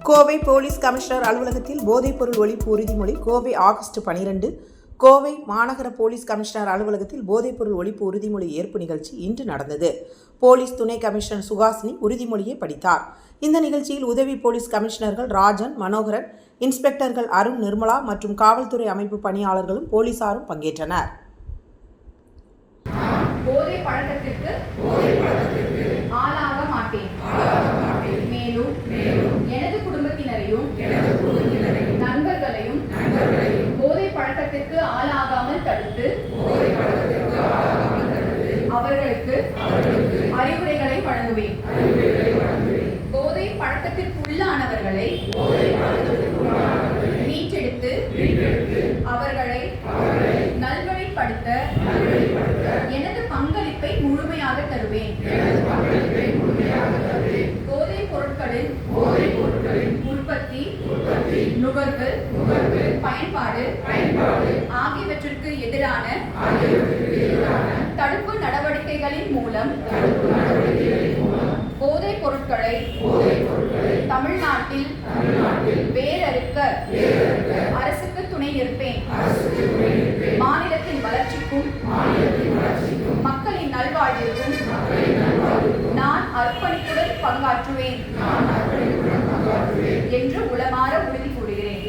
Kovai police commissioner அலுவலகத்தில் போதைப்பொருள் ஒழிப்பு உறுதிமொழி கோவை ஆகஸ்ட் பனிரெண்டு. கோவை மாநகர போலீஸ் கமிஷனர் அலுவலகத்தில் போதைப்பொருள் ஒழிப்பு உறுதிமொழி ஏற்பு நிகழ்ச்சி இன்று நடந்தது. போலீஸ் துணை கமிஷனர் சுகாசினி உறுதிமொழியை படித்தார். இந்த நிகழ்ச்சியில் உதவி போலீஸ் கமிஷனர்கள் ராஜன் மனோகரன் இன்ஸ்பெக்டர்கள் அருண் நிர்மலா மற்றும் காவல்துறை அமைப்பு பணியாளர்களும் போலீசாரும் பங்கேற்றனர். போதை அறிவுரைகளை வழங்குவேன். போதை பழக்கத்திற்குள்ளானவர்களை மீட்டெடுத்து அவர்களை நல்வழிப்படுத்த எனது பங்களிப்பை முழுமையாக தருவேன். போதைப் பொருட்களின் உற்பத்தி நுகர்வு பயன்பாடு ஆகியவற்றிற்கு எதிரான தடுப்பு நடவடிக்கைகளின் மூலம் பொருட்களை தமிழ்நாட்டில் வேறறுக்க அரசுக்கு துணை இருப்பேன் மாநிலத்தின் வளர்ச்சிக்கும் மக்களின் நல்வாழ்விற்கும் நான் அர்ப்பணிப்புடன் பங்காற்றுவேன். என்று உளமாற உறுதி கூறுகிறேன்.